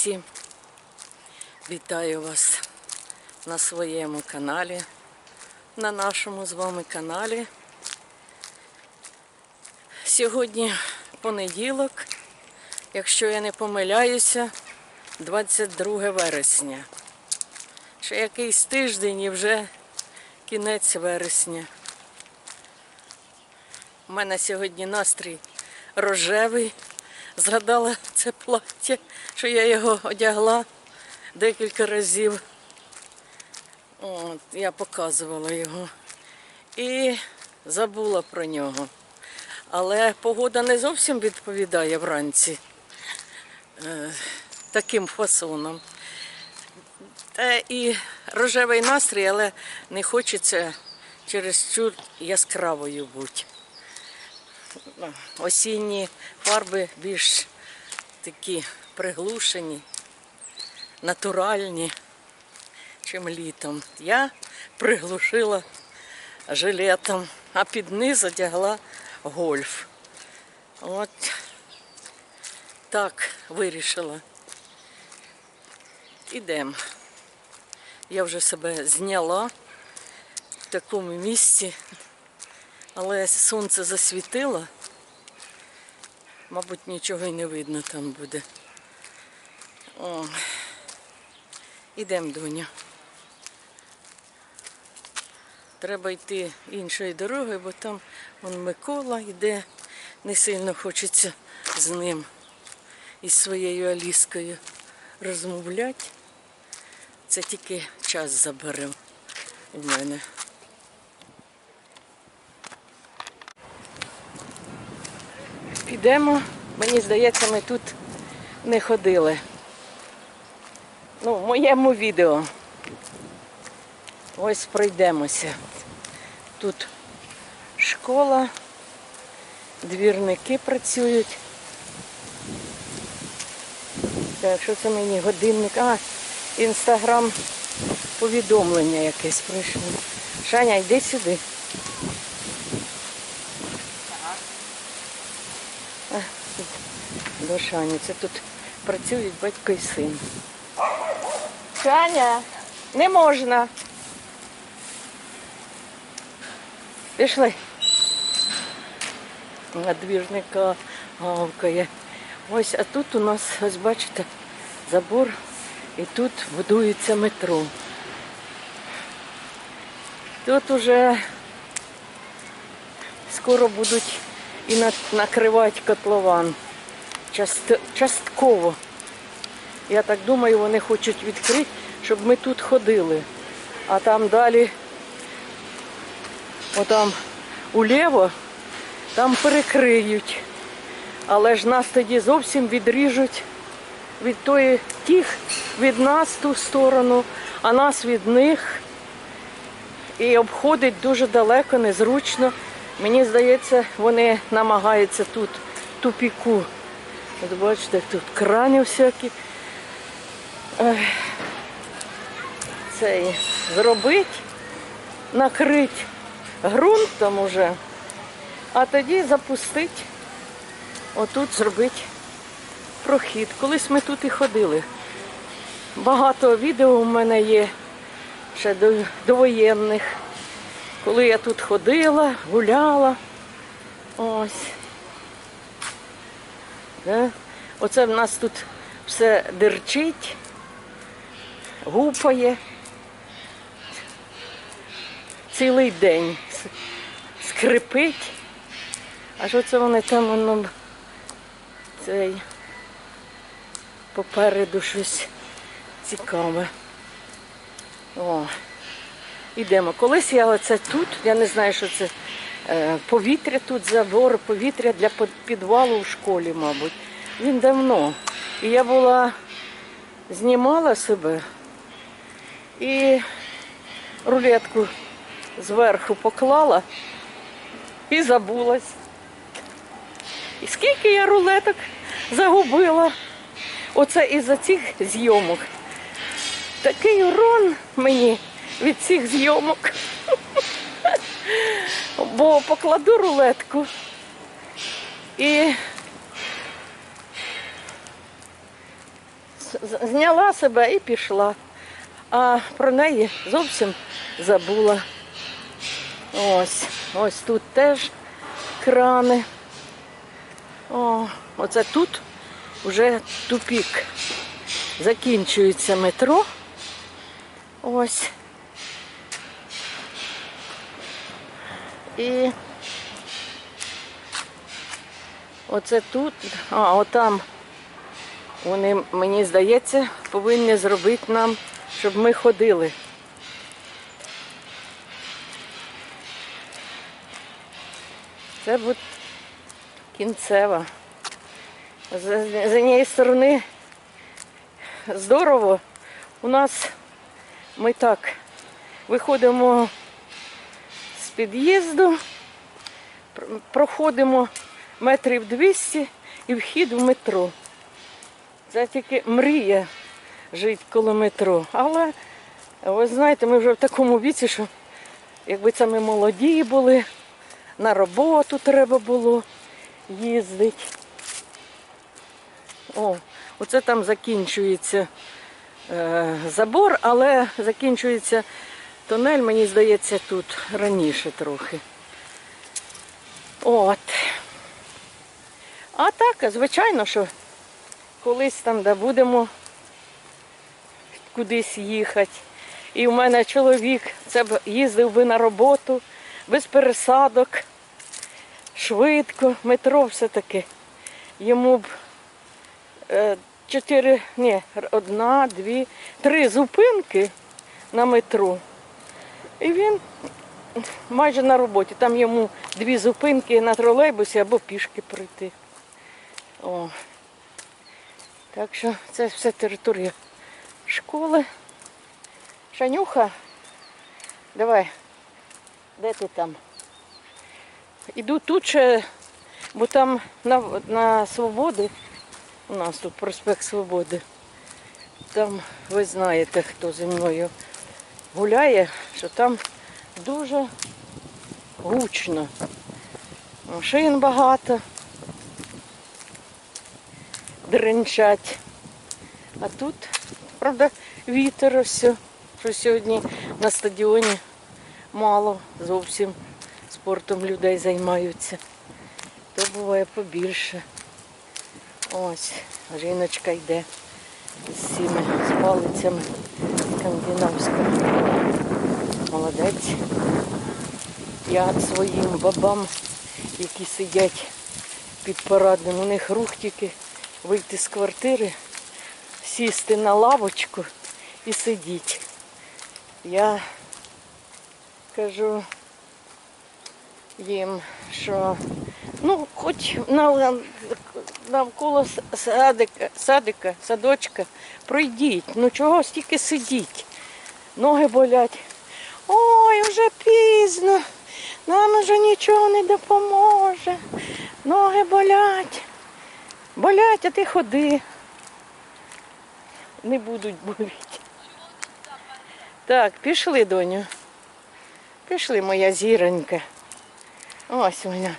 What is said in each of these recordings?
Всім. Вітаю вас на своєму каналі, на нашому з вами каналі. Сьогодні понеділок, якщо я не помиляюся, 22 вересня. Ще якийсь тиждень і вже кінець вересня. У мене сьогодні настрій рожевий. Згадала це плаття, що я його одягла декілька разів. От, я показувала його. І забула про нього. Але погода не зовсім відповідає вранці е, таким фасоном. Та і рожевий настрій, але не хочеться чересчур яскравою бути. Осінні фарби більш такі приглушені, натуральні, чим літом. Я приглушила жилетом, а під низ одягла гольф. От так вирішила. Ідемо. Я вже себе зняла в такому місці, але сонце засвітило. Мабуть, нічого й не видно там буде. О. Ідемо, доня. Треба йти іншою дорогою, бо там вон Микола йде, не сильно хочеться з ним із своєю Аліскою розмовляти. Це тільки час забере у мене. Підемо. Мені здається, ми тут не ходили. Ну, в моєму відео. Ось пройдемося. Тут школа, двірники працюють. Так, що це мені годинник? А, інстаграм повідомлення якесь прийшло. Шаня, йди сюди. До Шані. Це тут працюють батько і син. Шаня, не можна. Пішли. На двірника гавкає. Ось, а тут у нас, ось бачите, забор і тут будується метро. Тут уже скоро будуть і накривати котлован. Част- частково. Я так думаю, вони хочуть відкрити, щоб ми тут ходили. А там далі, отам уліво, там перекриють. Але ж нас тоді зовсім відріжуть від тої тих, від нас ту сторону, а нас від них. І обходить дуже далеко, незручно. Мені здається, вони намагаються тут тупіку. От бачите, тут крані всякі. Ех, Цей зробить, накрить ґрунтом уже, а тоді запустить, отут зробить прохід. Колись ми тут і ходили. Багато відео у мене є ще до, довоєнних, коли я тут ходила, гуляла. Ось. Да? Оце в нас тут все дерчить, гупає. Цілий день скрипить. А що це вони там воно цей попереду щось цікаве. О, ідемо. Колись я оце тут, я не знаю, що це е, повітря тут, забор, повітря для підвалу в школі, мабуть. Він давно. І я була, знімала себе і рулетку зверху поклала і забулась. І скільки я рулеток загубила. Оце із-за цих зйомок. Такий урон мені від цих зйомок. Бо покладу рулетку і зняла себе і пішла. А про неї зовсім забула. Ось, ось тут теж крани. О, оце тут вже тупік. Закінчується метро. Ось. І оце тут, а отам вони, мені здається, повинні зробити нам, щоб ми ходили. Це буде кінцева. З, з однієї сторони здорово. У нас ми так виходимо з під'їзду, проходимо метрів 200 і вхід в метро. Це тільки мрія жити коло метро. Але ви знаєте, ми вже в такому віці, що якби це ми молоді були, на роботу треба було їздити. О, оце там закінчується е, забор, але закінчується тунель, мені здається, тут раніше трохи. От. А так, звичайно, що колись там, де будемо кудись їхати. І в мене чоловік це б їздив би на роботу без пересадок, швидко, метро все-таки. Йому б е, чотири, ні, одна, дві, три зупинки на метро. І він майже на роботі. Там йому дві зупинки на тролейбусі або пішки пройти. О. Так що це все територія школи. Шанюха, давай, де ти там? Іду тут ще, бо там на, на Свободи, у нас тут проспект Свободи. Там ви знаєте, хто зі мною гуляє, що там дуже гучно. Машин багато. Дринчать. А тут, правда, вітер ось, що сьогодні на стадіоні мало зовсім спортом людей займаються. То буває побільше. Ось, жіночка йде з цими з палицями скандинавська. Молодець. Я своїм бабам, які сидять під парадним, у них рух тільки вийти з квартири, сісти на лавочку і сидіть. Я кажу їм, що ну, хоч навколо садика, садика, садочка пройдіть, ну чого стільки сидіть? Ноги болять. Ой, вже пізно, нам вже нічого не допоможе. Ноги болять. Болять, а ти ходи. Не будуть боліти. Так, пішли, доню. Пішли, моя зіронька. Ось вона.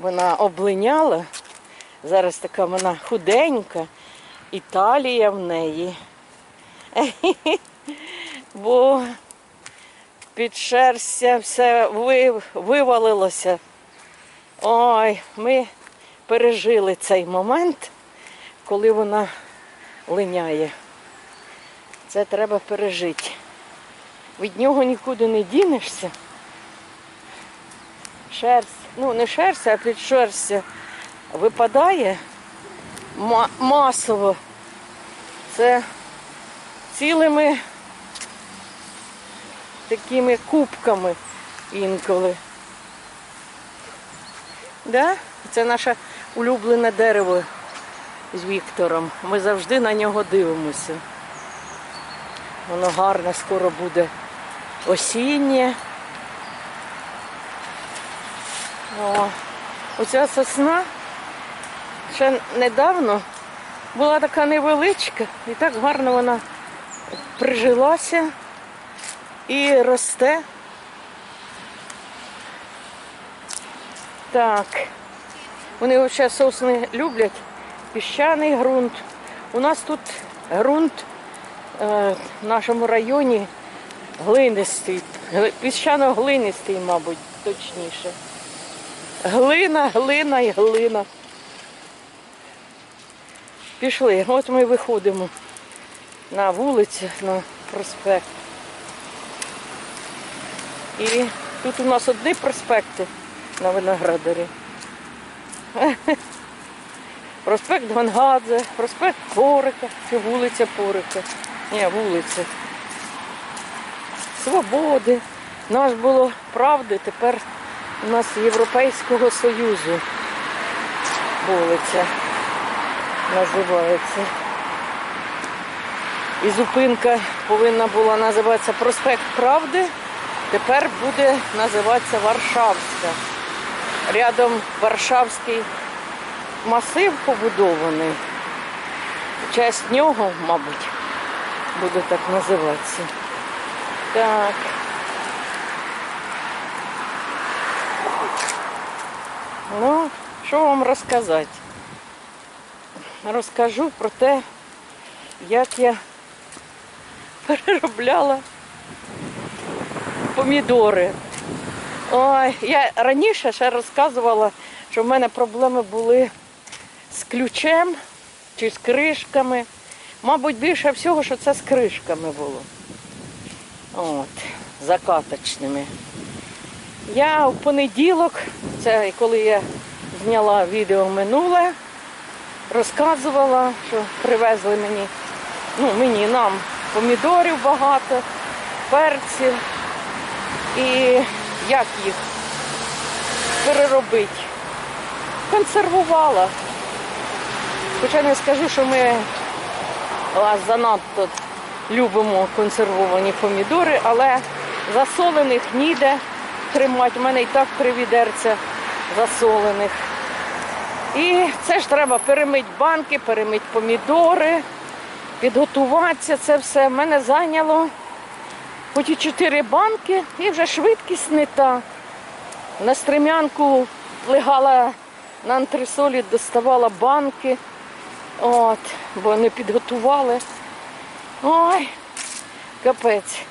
Вона облиняла. Зараз така вона худенька. Італія в неї. Бо під шерстя все вивалилося. Ой, ми пережили цей момент, коли вона линяє. Це треба пережити. Від нього нікуди не дінешся. Шерсть, ну не шерсть, а під шерстя випадає масово. Це цілими такими кубками інколи. Да? Це наше улюблене дерево з Віктором. Ми завжди на нього дивимося. Воно гарне, скоро буде осіннє. О, оця сосна ще недавно була така невеличка і так гарно вона прижилася і росте. Так. Вони взагалі сосни люблять. Піщаний ґрунт, У нас тут ґрунт е, в нашому районі глинистий, піщано-глинистий, мабуть, точніше. Глина, глина і глина. Пішли. От ми виходимо на вулицю, на проспект. І тут у нас одні проспекти на Виноградарі. Проспект Гонгадзе, проспект Порика, чи вулиця Порика. Ні, вулиця. Свободи. Наш було правди, тепер у нас Європейського Союзу вулиця називається. І зупинка повинна була називатися Проспект Правди. Тепер буде називатися Варшавська. Рядом Варшавський масив побудований. Часть нього, мабуть, буде так називатися. Так. Ну, що вам розказати? Розкажу про те, як я переробляла помідори. Ой, я раніше ще розказувала, що в мене проблеми були з ключем чи з кришками. Мабуть, більше всього, що це з кришками було. От, закаточними. Я в понеділок, це коли я зняла відео минуле, розказувала, що привезли мені, ну мені нам помідорів багато, перців і як їх переробити. Консервувала. Хоча не скажу, що ми а, занадто любимо консервовані помідори, але засолених ніде тримати. У мене і так три відерця засолених. І це ж треба перемити банки, перемити помідори, підготуватися. Це все мене зайняло хоч чотири банки, і вже швидкість не та. На стрем'янку легала на антресолі, доставала банки, от, бо не підготували. Ой, капець.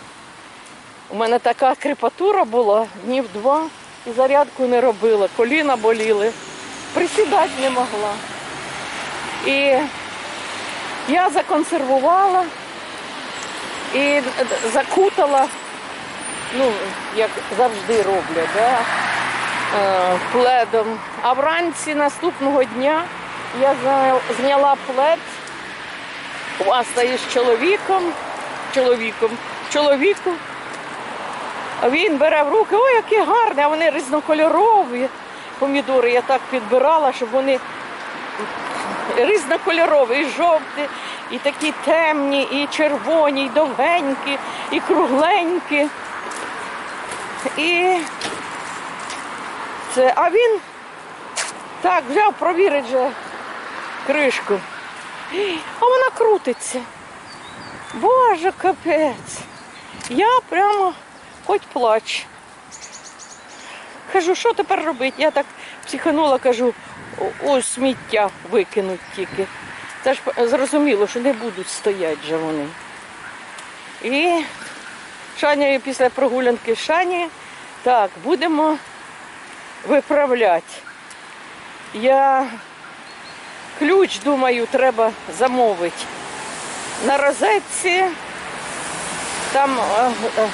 У мене така крепатура була днів два і зарядку не робила, коліна боліли, присідати не могла. І я законсервувала і закутала, ну, як завжди роблять, да? е, пледом. А вранці наступного дня я зняла плед, з чоловіком, чоловіком, чоловіку. Він бере в руки, ой, які гарні, а вони різнокольорові помідори. Я так підбирала, щоб вони різнокольорові, і жовті, і такі темні, і червоні, і довгенькі, і кругленькі. І це, а він так взяв провірить же кришку. А вона крутиться. Боже, капець. Я прямо хоч плач. Кажу, що тепер робити? Я так психанула, кажу, «О, ось сміття викинуть тільки. Це ж зрозуміло, що не будуть стояти же вони. І Шаня після прогулянки Шані, так, будемо виправляти. Я ключ, думаю, треба замовити. На розетці там е, е,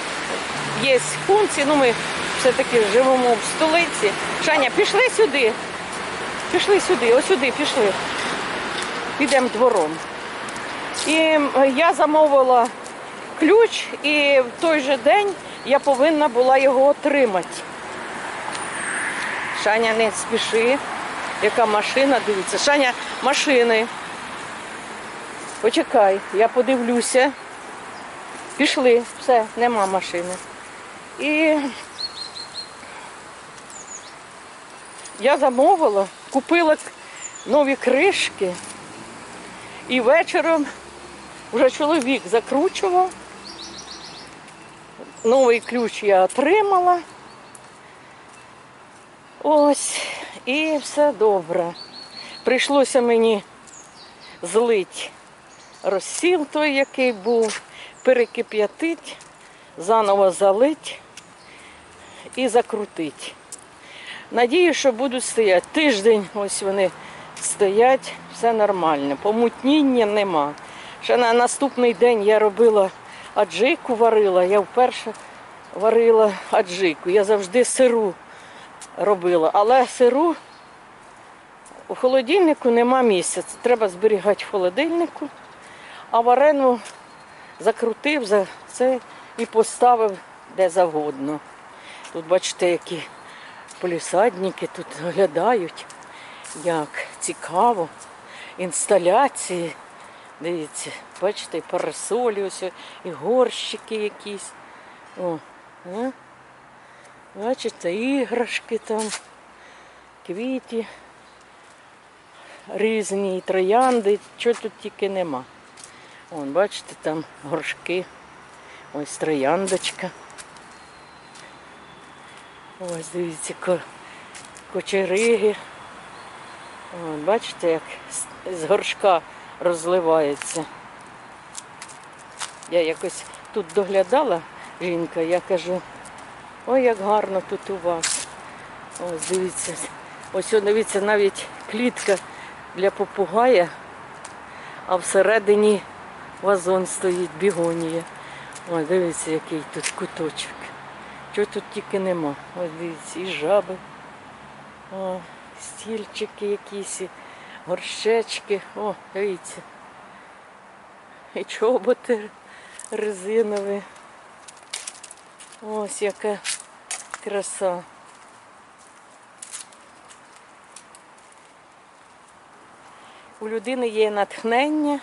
є функції, ну ми все-таки живемо в столиці. Шаня, пішли сюди. Пішли сюди, ось сюди пішли. Підемо двором. І я замовила ключ, і в той же день я повинна була його отримати. Шаня, не спіши. Яка машина, дивіться. Шаня, машини. Почекай, я подивлюся. Пішли, все, нема машини. І я замовила, купила нові кришки. І вечором вже чоловік закручував. Новий ключ я отримала. Ось, і все добре. Прийшлося мені злить розсіл той, який був, перекип'ятить, заново залить і закрутить. Надію, що будуть стояти. Тиждень ось вони стоять, все нормально. Помутніння нема. Ще на наступний день я робила аджику, варила. Я вперше варила аджику. Я завжди сиру робила. Але сиру у холодильнику нема місця. Це треба зберігати в холодильнику. А варену закрутив за це і поставив де завгодно. Тут бачите, які полісадники тут оглядають. Як цікаво. Інсталяції. Дивіться, бачите, і парасолі, ось, і горщики якісь. О, а? Бачите, іграшки там, квіті різні, і троянди, чого тут тільки нема. Вон, бачите, там горшки. Ось трояндочка. Ось дивіться, кочериги. Вон, бачите, як з горшка розливається. Я якось тут доглядала жінка, я кажу, ой, як гарно тут у вас. Ось дивіться. Ось дивіться, навіть клітка для попугая, а всередині вазон стоїть, бігонія. Ось дивіться, який тут куточок. Чого тут тільки нема. Ось дивіться, і жаби, О, стільчики якісь, горщечки. О, дивіться. І чоботи резинові. Ось яка краса. У людини є натхнення,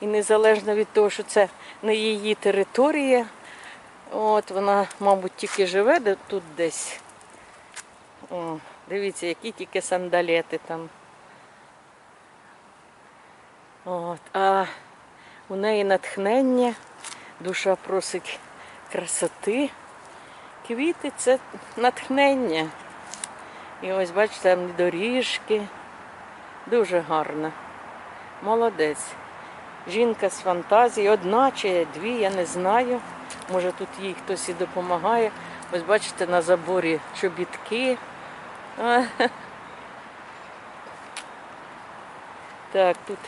і незалежно від того, що це не її територія, от вона, мабуть, тільки живе тут десь. О, дивіться, які тільки сандалети там. От, а у неї натхнення, душа просить красоти. Квіти це натхнення. І ось бачите, там доріжки. Дуже гарно. Молодець. Жінка з фантазії, одна чи дві, я не знаю. Може тут їй хтось і допомагає. Ось бачите, на заборі чобітки. Так, тут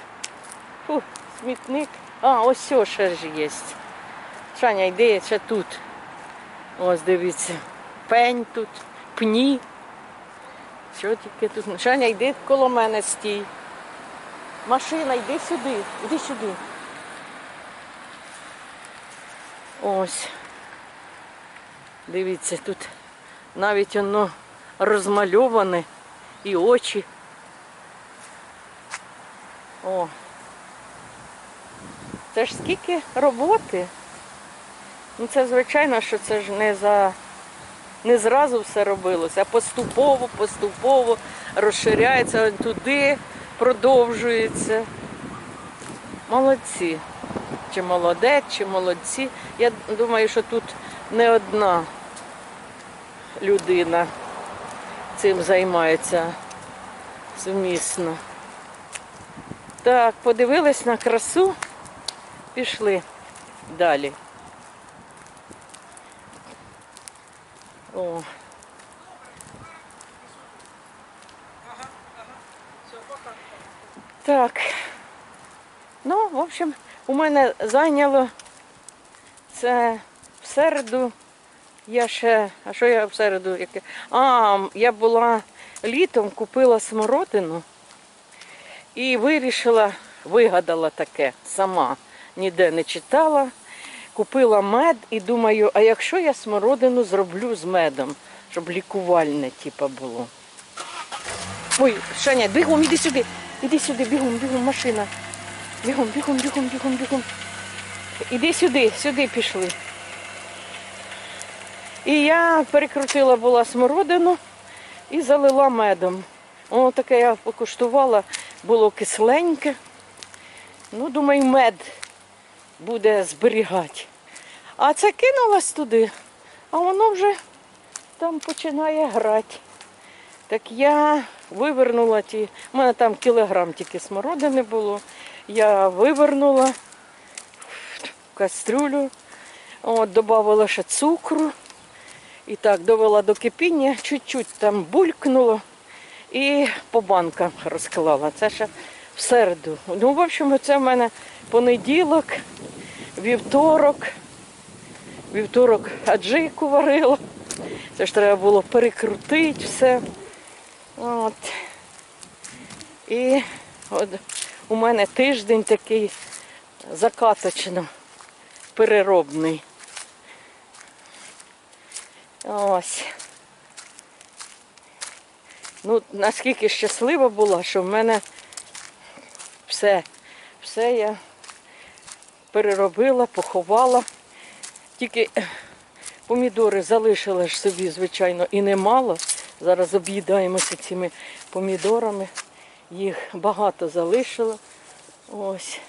фу, смітник. А, ось все ще ж є. Шаня, йди ще тут. Ось дивіться. Пень тут, пні. Що тільки тут? Шаня, йди коло мене стій. Машина, йди сюди, йди сюди. Ось. Дивіться, тут навіть воно розмальоване і очі. О. Це ж скільки роботи. Ну це звичайно, що це ж не за не зразу все робилося, а поступово, поступово розширяється туди, продовжується. Молодці. Чи молодець, чи молодці. Я думаю, що тут не одна людина цим займається сумісно. Так, подивились на красу, пішли далі. О. Так. У мене зайняло це в середу. Я ще, а що я в середу? А, я була літом, купила смородину і вирішила, вигадала таке сама, ніде не читала. Купила мед і думаю, а якщо я смородину зроблю з медом, щоб лікувальне типа було. Ой, Шаня, бігом, іди сюди, іди сюди, бігом, бігом, машина. Бігом, бігом, бігом, бігом, бігом. Іди сюди, сюди пішли. І я перекрутила була смородину і залила медом. Воно таке я покуштувала, було кисленьке. Ну, думаю, мед буде зберігати. А це кинулась туди, а воно вже там починає грати. Так я вивернула ті, у мене там кілограм тільки смородини було. Я вивернула в кастрюлю, от, додавала ще цукру. І так, довела до кипіння, чуть-чуть там булькнуло і по банкам розклала. Це ще в середу. Ну, в общем, це в мене понеділок, вівторок. Вівторок аджику варила. Це ж треба було перекрутити все. От. І от у мене тиждень такий закаточно переробний. Ось. Ну, наскільки щаслива була, що в мене все, все я переробила, поховала. Тільки помідори залишила ж собі, звичайно, і немало. Зараз об'їдаємося цими помідорами. Їх багато залишила. Ось.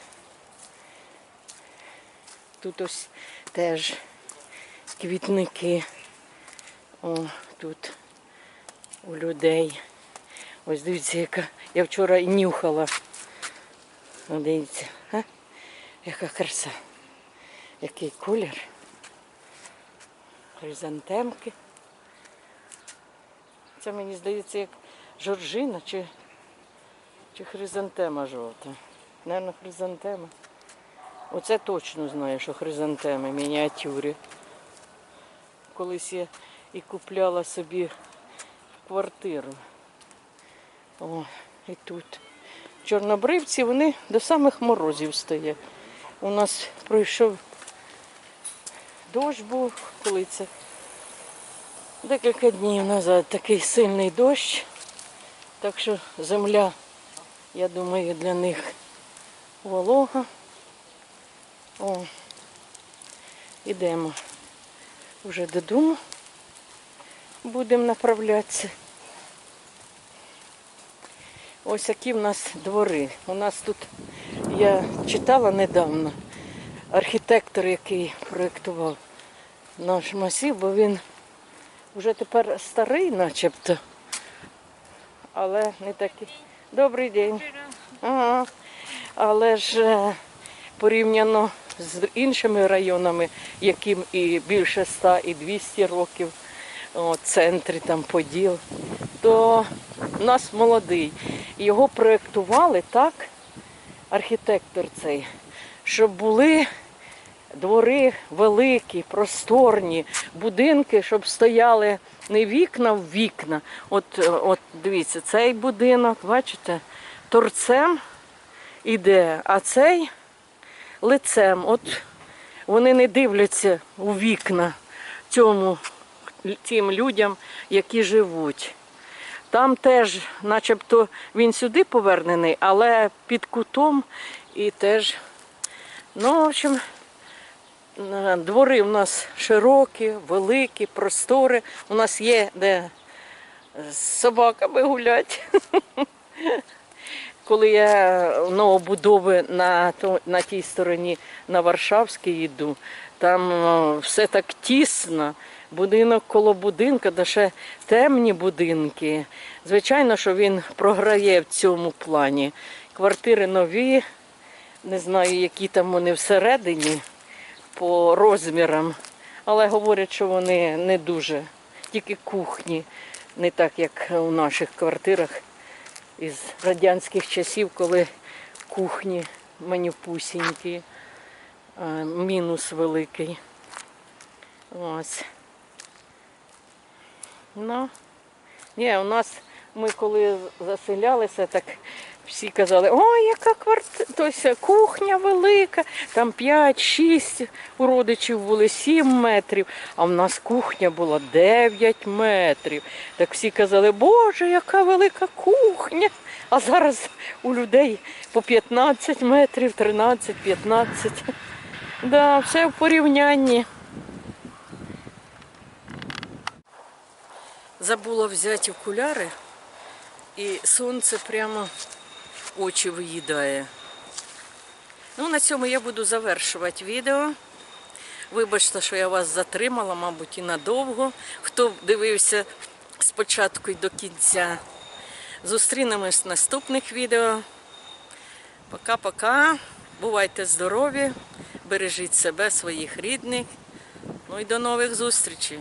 Тут ось теж квітники. О, тут у людей. Ось дивіться, яка. Я вчора нюхала. О, дивіться, а? яка краса. Який колір. Хризантемки. Це мені здається, як жоржина чи, чи хризантема жовта. Наверно, хризантема. Оце точно знаю, що хризантеми в мініатюрі. Колись я і купляла собі квартиру. О, і тут. Чорнобривці, вони до самих морозів стоять. У нас пройшов дощ був, коли це декілька днів назад такий сильний дощ. Так що земля, я думаю, для них волога. О, ідемо вже додому. Будемо направлятися. Ось які в нас двори. У нас тут, я читала недавно, архітектор, який проєктував наш масив, бо він вже тепер старий начебто, але не такий. Добрий день. Ага. Але ж е, порівняно з іншими районами, яким і більше 100, і 200 років, о, центрі там Поділ, то у нас молодий. Його проєктували так, архітектор цей, щоб були двори великі, просторні, будинки, щоб стояли не вікна в вікна. От, е, от дивіться, цей будинок, бачите, торцем іде, а цей лицем. От вони не дивляться у вікна цьому тим людям, які живуть. Там теж, начебто, він сюди повернений, але під кутом і теж, ну, в общем, двори у нас широкі, великі, простори. У нас є де з собаками гуляти. Коли я новобудови на, на тій стороні на Варшавській йду, там все так тісно, будинок коло будинка, де ще темні будинки. Звичайно, що він програє в цьому плані. Квартири нові, не знаю, які там вони всередині по розмірам, але говорять, що вони не дуже, тільки кухні, не так, як у наших квартирах із радянських часів, коли кухні манюпусінькі, мінус великий. Ось. Ну, ні, у нас ми коли заселялися, так всі казали, ой, яка квартира, кухня велика, там 5-6 у родичів були 7 метрів, а в нас кухня була 9 метрів. Так всі казали, Боже, яка велика кухня. А зараз у людей по 15 метрів, 13-15. Да, все в порівнянні. Забула взяти окуляри, і сонце прямо очі виїдає. Ну, на цьому я буду завершувати відео. Вибачте, що я вас затримала, мабуть, і надовго. Хто дивився спочатку і до кінця. Зустрінемось в наступних відео. Пока-пока. Бувайте здорові, бережіть себе, своїх рідних. Ну і до нових зустрічей.